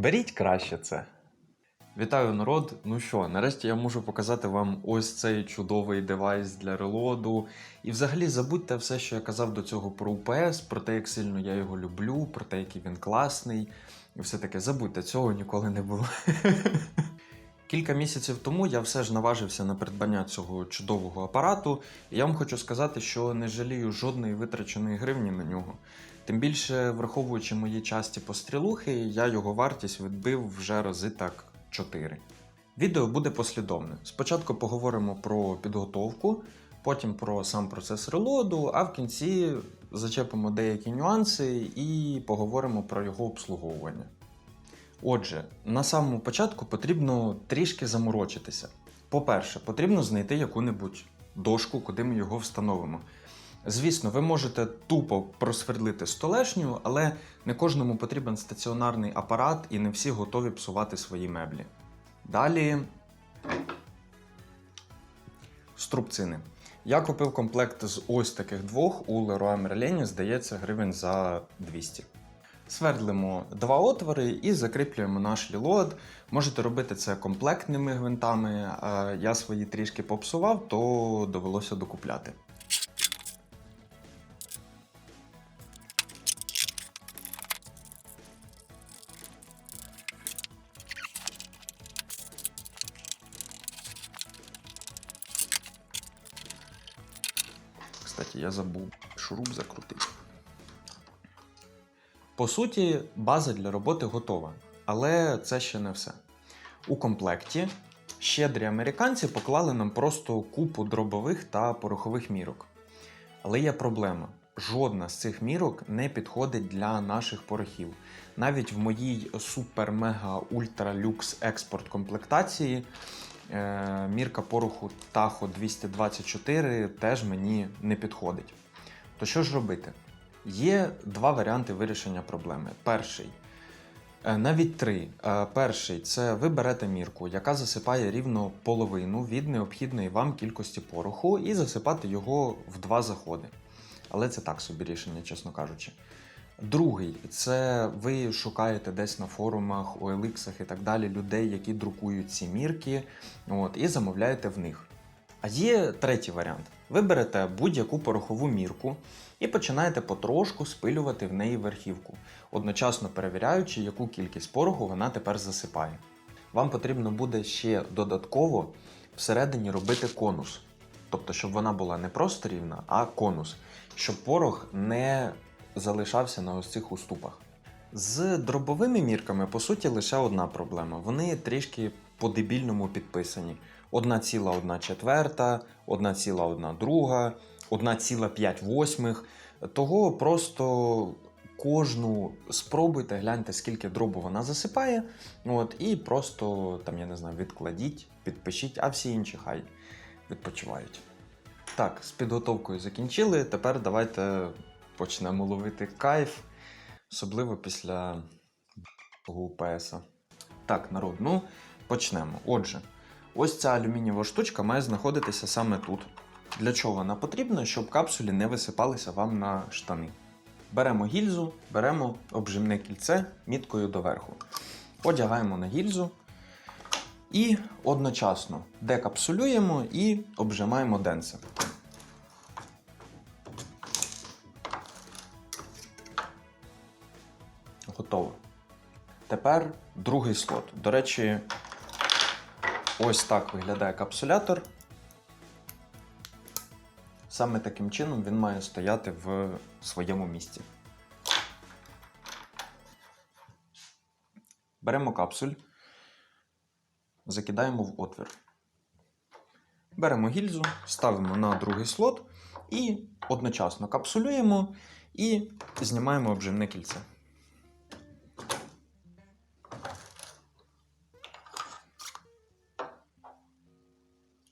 Беріть краще це. Вітаю народ! Ну що, нарешті я можу показати вам ось цей чудовий девайс для релоду. І взагалі забудьте все, що я казав до цього про UPS, про те, як сильно я його люблю, про те, який він класний. І все таке забудьте, цього ніколи не було. Кілька місяців тому я все ж наважився на придбання цього чудового апарату. І я вам хочу сказати, що не жалію жодної витраченої гривні на нього. Тим більше, враховуючи мої часті пострілухи, я його вартість відбив вже рази так 4. Відео буде послідовне. Спочатку поговоримо про підготовку, потім про сам процес релоду, а в кінці зачепимо деякі нюанси і поговоримо про його обслуговування. Отже, на самому початку потрібно трішки заморочитися. По-перше, потрібно знайти яку-небудь дошку, куди ми його встановимо. Звісно, ви можете тупо просвердлити столешню, але не кожному потрібен стаціонарний апарат і не всі готові псувати свої меблі. Далі. Струбцини. Я купив комплект з ось таких двох у Leroy Merlin, здається, гривень за 200. Свердлимо два отвори і закріплюємо наш лілод. Можете робити це комплектними гвинтами. Я свої трішки попсував, то довелося докупляти. Кстати, я забув шуруп закрутити. По суті, база для роботи готова, але це ще не все. У комплекті щедрі американці поклали нам просто купу дробових та порохових мірок. Але є проблема: жодна з цих мірок не підходить для наших порохів. Навіть в моїй супер-мега-ультра-люкс експорт комплектації мірка пороху Tahoe 224 теж мені не підходить. То що ж робити? Є два варіанти вирішення проблеми. Перший, е, навіть три. Е, Перший це ви берете мірку, яка засипає рівно половину від необхідної вам кількості пороху, і засипати його в два заходи. Але це так собі рішення, чесно кажучи. Другий це ви шукаєте десь на форумах, OLX і так далі людей, які друкують ці мірки, от, і замовляєте в них. А є третій варіант. Ви берете будь-яку порохову мірку і починаєте потрошку спилювати в неї верхівку, одночасно перевіряючи, яку кількість пороху вона тепер засипає. Вам потрібно буде ще додатково всередині робити конус. Тобто, щоб вона була не просто рівна, а конус, щоб порох не залишався на ось цих уступах. З дробовими мірками, по суті, лише одна проблема. Вони трішки по-дебільному підписані. 1,1 четверта, 1,1 друга, 1,5 восьмих. Того просто кожну спробуйте, гляньте, скільки дробу вона засипає. От, і просто там, я не знаю, відкладіть, підпишіть, а всі інші хай відпочивають. Так, з підготовкою закінчили. Тепер давайте почнемо ловити кайф, особливо після УПС. Так, народ, ну почнемо. Отже, ось ця алюмінієва штучка має знаходитися саме тут. Для чого вона потрібна? Щоб капсулі не висипалися вам на штани. Беремо гільзу, беремо обжимне кільце міткою доверху. Одягаємо на гільзу і одночасно декапсулюємо і обжимаємо денце. Готово. Тепер другий слот. До речі, ось так виглядає капсулятор. Саме таким чином він має стояти в своєму місці. Беремо капсуль, закидаємо в отвір. Беремо гільзу, ставимо на другий слот і одночасно капсулюємо і знімаємо обжимне кільце.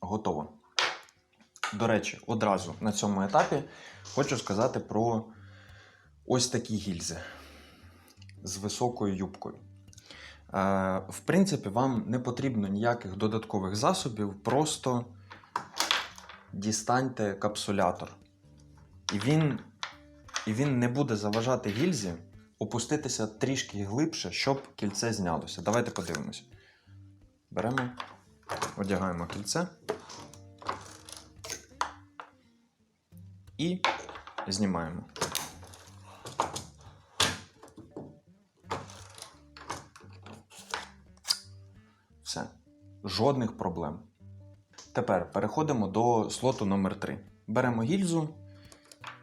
Готово. До речі, одразу на цьому етапі хочу сказати про ось такі гільзи з високою юбкою. Е, в принципі, вам не потрібно ніяких додаткових засобів, просто дістаньте капсулятор. І він, і він не буде заважати гільзі опуститися трішки глибше, щоб кільце знялося. Давайте подивимось. Беремо, одягаємо кільце і знімаємо. Все. Жодних проблем. Тепер переходимо до слоту номер 3 Беремо гільзу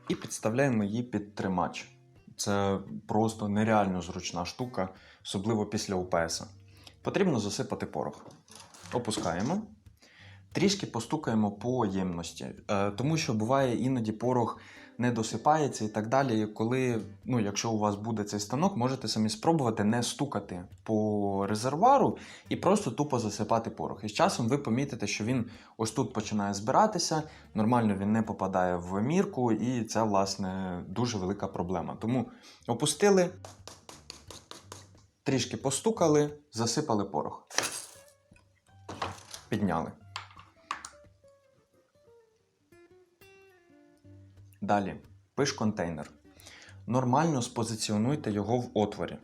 і підставляємо її під тримач. Це просто нереально зручна штука, особливо після УПС. Потрібно засипати порох. Опускаємо. Трішки постукаємо по ємності, е, тому що буває іноді порох не досипається і так далі. Коли, ну, якщо у вас буде цей станок, можете самі спробувати не стукати по резервуару і просто тупо засипати порох. І з часом ви помітите, що він ось тут починає збиратися, нормально він не попадає в мірку, і це, власне, дуже велика проблема. Тому опустили, трішки постукали, засипали порох. Підняли. Далі, пиш-контейнер. Нормально спозиціонуйте його в отворі,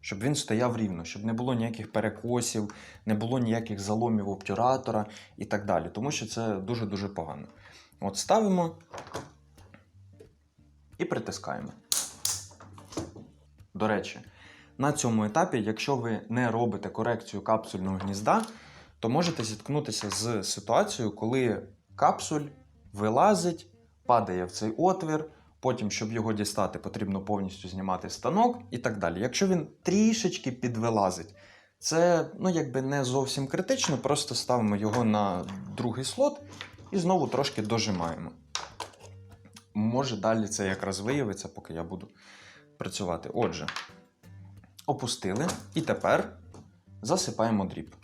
щоб він стояв рівно, щоб не було ніяких перекосів, не було ніяких заломів обтюратора і так далі. Тому що це дуже-дуже погано. От ставимо і притискаємо. До речі, на цьому етапі, якщо ви не робите корекцію капсульного гнізда, то можете зіткнутися з ситуацією, коли капсуль вилазить падає в цей отвір. Потім, щоб його дістати, потрібно повністю знімати станок і так далі. Якщо він трішечки підвилазить, це ну, якби не зовсім критично, просто ставимо його на другий слот і знову трошки дожимаємо. Може, далі це якраз виявиться, поки я буду працювати. Отже, опустили і тепер засипаємо дріб.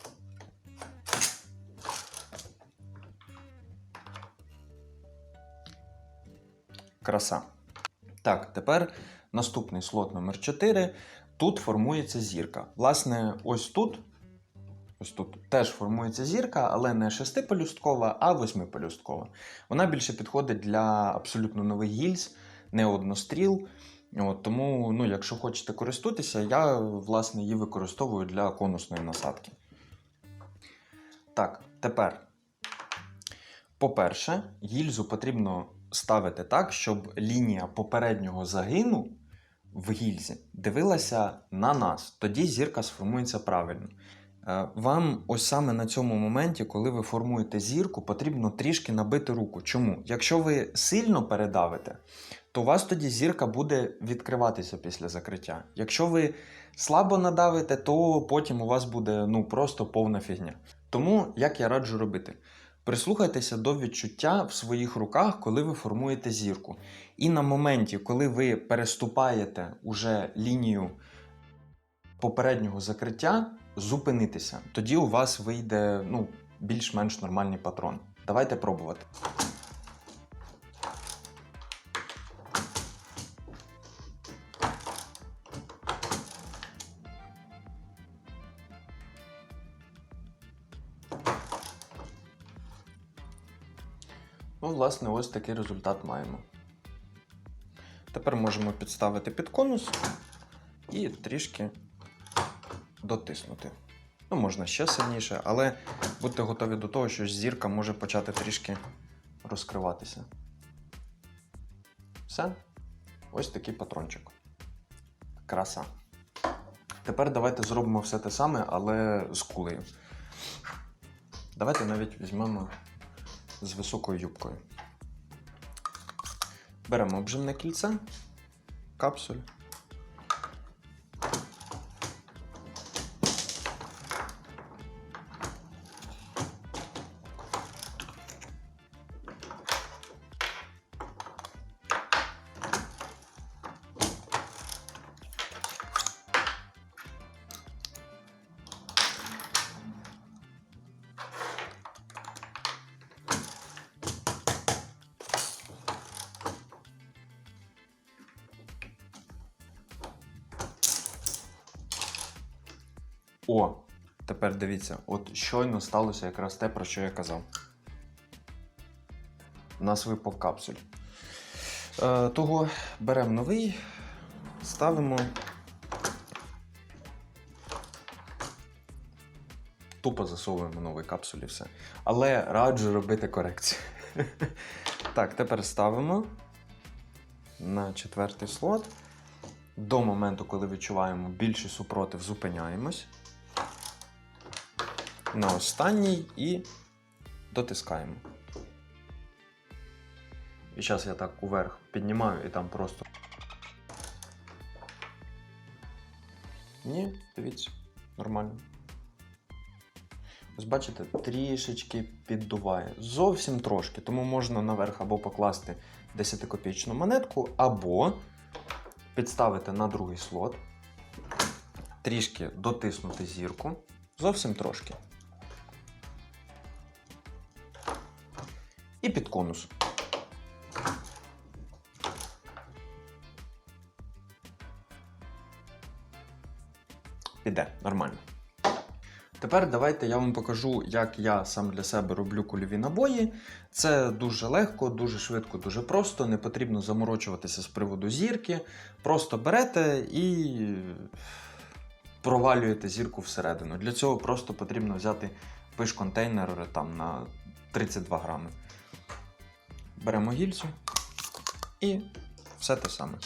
Краса. Так, тепер наступний слот номер 4. Тут формується зірка. Власне, ось тут. Ось тут теж формується зірка, але не шестипелюсткова, а восьмипелюсткова. Вона більше підходить для абсолютно нових гільз, не одностріл. От, тому, ну, якщо хочете користуватися, я власне її використовую для конусної насадки. Так, тепер. По-перше, гільзу потрібно ставити так, щоб лінія попереднього загину в гільзі дивилася на нас. Тоді зірка сформується правильно. Е, Вам ось саме на цьому моменті, коли ви формуєте зірку, потрібно трішки набити руку. Чому? Якщо ви сильно передавите, то у вас тоді зірка буде відкриватися після закриття. Якщо ви слабо надавите, то потім у вас буде ну, просто повна фігня. Тому як я раджу робити? Прислухайтеся до відчуття в своїх руках, коли ви формуєте зірку. І на моменті, коли ви переступаєте уже лінію попереднього закриття, зупинитися. Тоді у вас вийде ну, більш-менш нормальний патрон. Давайте пробувати. Ну, власне, ось такий результат маємо. Тепер можемо підставити під конус і трішки дотиснути. Ну, можна ще сильніше, але будьте готові до того, що зірка може почати трішки розкриватися. Все. Ось такий патрончик. Краса. Тепер давайте зробимо все те саме, але з кулею. Давайте навіть візьмемо з високою юбкою. Беремо обжимне кільце, капсуль. О, тепер дивіться, от щойно сталося якраз те, про що я казав. У нас випав капсуль. Е, того беремо новий ставимо. Тупо засовуємо новий капсулі все. Але раджу робити корекцію. Так, тепер ставимо на четвертий слот. До моменту, коли відчуваємо більший супротив, зупиняємось. На останній і дотискаємо. І зараз я так уверх піднімаю і там просто. Ні, дивіться, нормально. Ось бачите, трішечки піддуває. Зовсім трошки. Тому можна наверх або покласти 10-копійчну монетку, або підставити на другий слот, трішки дотиснути зірку. Зовсім трошки. І під конус. Піде, нормально. Тепер давайте я вам покажу, як я сам для себе роблю кульові набої. Це дуже легко, дуже швидко, дуже просто. Не потрібно заморочуватися з приводу зірки. Просто берете і провалюєте зірку всередину. Для цього просто потрібно взяти пиш-контейнер там на 32 грами. Беремо гільзу і все те саме.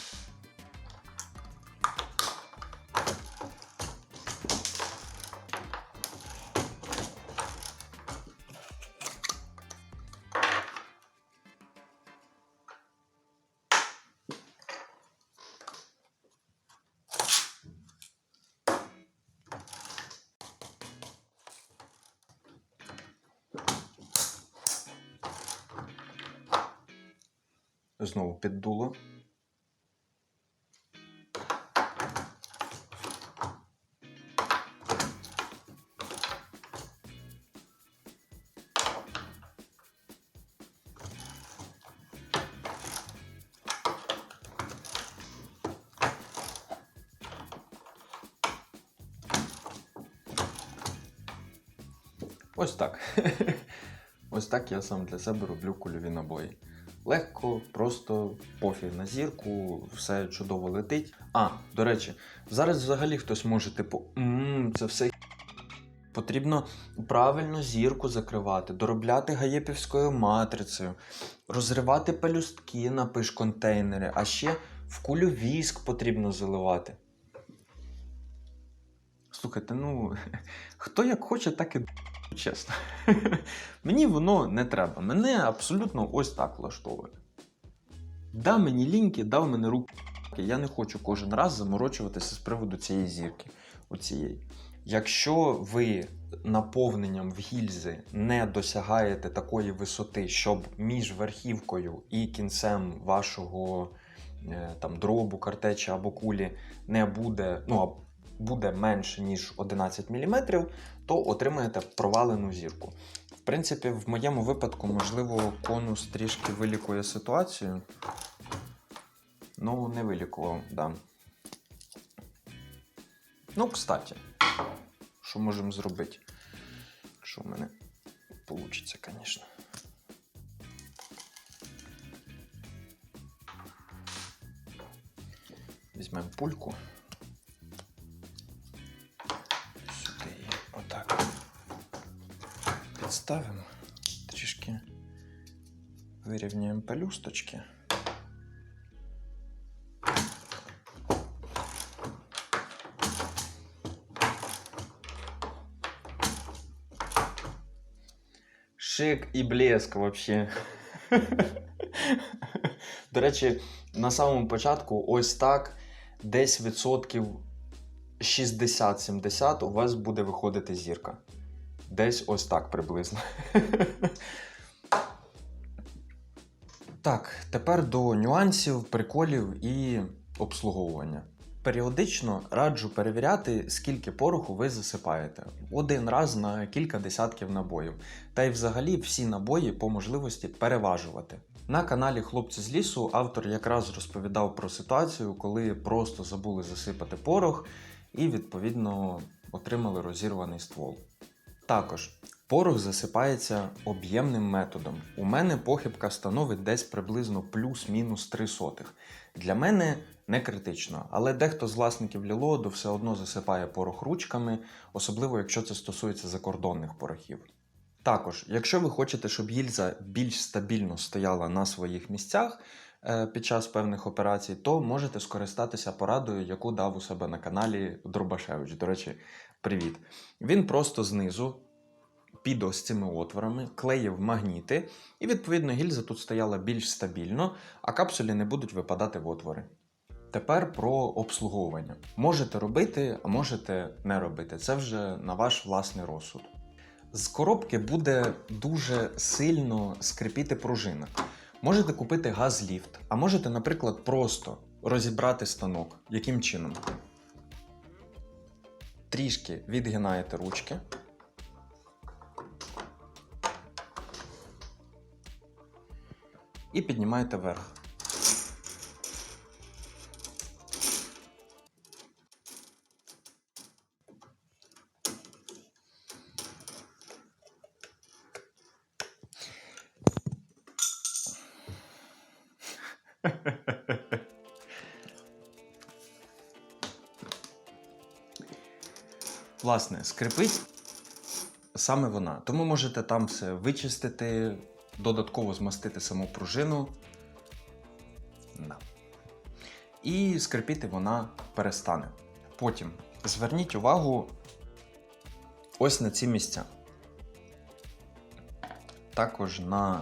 Знову піддуло. Ось так. Ось так я сам для себе роблю кульові набої. Легко, просто пофіг на зірку, все чудово летить. А, до речі, зараз взагалі хтось може, типу, «М, це все потрібно правильно зірку закривати, доробляти гаєпівською матрицею, розривати пелюстки на пиш-контейнери, а ще в кулю віск потрібно заливати. Слухайте, ну, хто як хоче, так і чесно. Мені воно не треба. Мене абсолютно ось так влаштовує. Да, мені ліньки, дав мене руки. Я не хочу кожен раз заморочуватися з приводу цієї зірки. Оцієї. Якщо ви наповненням в гільзи не досягаєте такої висоти, щоб між верхівкою і кінцем вашого е, там, дробу, картечі або кулі не буде, ну, буде менше, ніж 11 мм, то отримаєте провалену зірку. В принципі, в моєму випадку, можливо, конус трішки вилікує ситуацію. Ну, не вилікував, да. Ну, кстати, що можемо зробити? Що в мене вийде, звісно. Візьмемо пульку. Підставимо. Трішки вирівняємо пелюсточки. Шик і блеск вообще. До речі, на самому початку ось так десь відсотків 60-70 у вас буде виходити зірка. Десь ось так приблизно. Так, тепер до нюансів, приколів і обслуговування. Періодично раджу перевіряти, скільки пороху ви засипаєте. Один раз на кілька десятків набоїв. Та й взагалі всі набої по можливості переважувати. На каналі Хлопці з лісу автор якраз розповідав про ситуацію, коли просто забули засипати порох і, відповідно, отримали розірваний ствол. Також Порох засипається об'ємним методом. У мене похибка становить десь приблизно плюс-мінус 3 сотих. Для мене не критично, але дехто з власників лілоду все одно засипає порох ручками, особливо якщо це стосується закордонних порохів. Також, якщо ви хочете, щоб гільза більш стабільно стояла на своїх місцях е, під час певних операцій, то можете скористатися порадою, яку дав у себе на каналі Дробашевич. До речі, привіт. Він просто знизу під ось цими отворами клеїв магніти, і відповідно гільза тут стояла більш стабільно, а капсулі не будуть випадати в отвори. Тепер про обслуговування. Можете робити, а можете не робити. Це вже на ваш власний розсуд. З коробки буде дуже сильно скрипіти пружина. Можете купити газ-ліфт, а можете, наприклад, просто розібрати станок. Яким чином? Трішки відгинаєте ручки. І піднімаєте вверх. Власне, скрипить саме вона. Тому можете там все вичистити, додатково змастити саму пружину. Да. І скрипіти вона перестане. Потім зверніть увагу ось на ці місця. Також на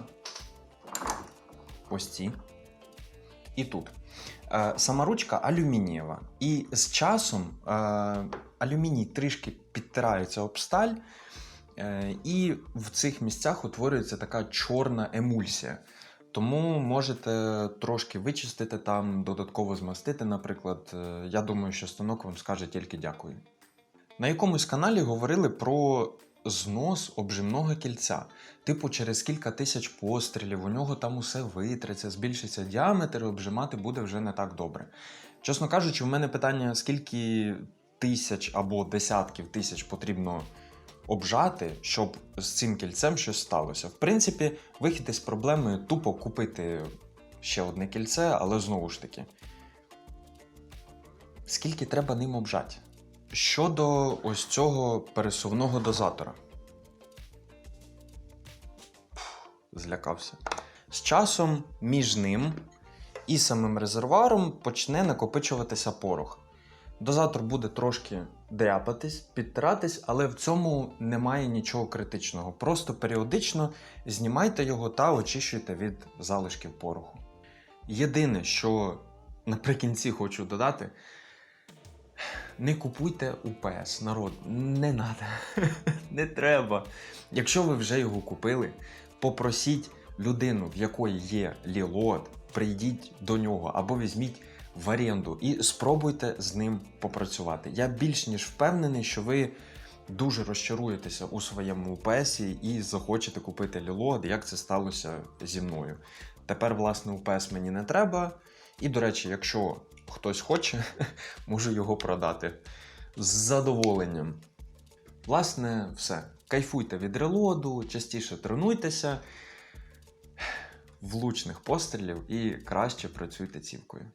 ось ці. І тут. Е, Сама ручка алюмінієва. І з часом е, алюміній трішки підтирається об сталь, е, і в цих місцях утворюється така чорна емульсія. Тому можете трошки вичистити там, додатково змастити, наприклад. Е, Я думаю, що станок вам скаже тільки дякую. На якомусь каналі говорили про знос обжимного кільця. Типу, через кілька тисяч пострілів у нього там усе витреться, збільшиться діаметр, і обжимати буде вже не так добре. Чесно кажучи, в мене питання, скільки тисяч або десятків тисяч потрібно обжати, щоб з цим кільцем щось сталося. В принципі, вихід із проблеми тупо купити ще одне кільце, але знову ж таки. Скільки треба ним обжати? Щодо ось цього пересувного дозатора. Фух, Злякався. З часом між ним і самим резервуаром почне накопичуватися порох. Дозатор буде трошки дряпатись, підтиратись, але в цьому немає нічого критичного. Просто періодично знімайте його та очищуйте від залишків пороху. Єдине, що наприкінці хочу додати, не купуйте УПС, народ, не треба. не треба. Якщо ви вже його купили, попросіть людину, в якої є лілот, прийдіть до нього або візьміть в оренду і спробуйте з ним попрацювати. Я більш ніж впевнений, що ви дуже розчаруєтеся у своєму УПСі і захочете купити лілот, як це сталося зі мною. Тепер, власне, УПС мені не треба. І, до речі, якщо хтось хоче, можу його продати з задоволенням. Власне, все. Кайфуйте від релоду, частіше тренуйтеся, влучних пострілів і краще працюйте цівкою.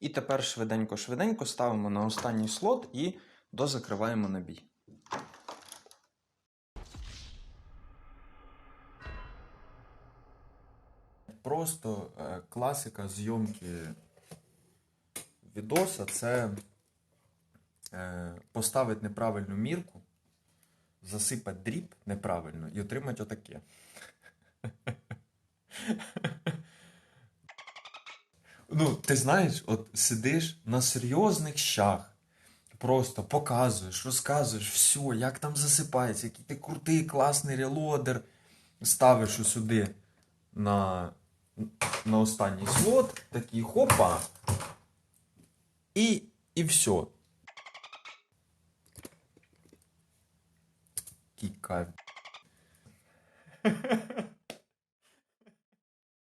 І тепер швиденько-швиденько ставимо на останній слот і дозакриваємо набій. Просто е, класика зйомки відоса це е, поставити неправильну мірку, засипати дріб неправильно і отримати отаке. Ну, ти знаєш, от сидиш на серйозних щах, просто показуєш, розказуєш все, як там засипається, який ти крутий, класний релодер, ставиш сюди на, на останній слот, такий хопа, і, і все. Який.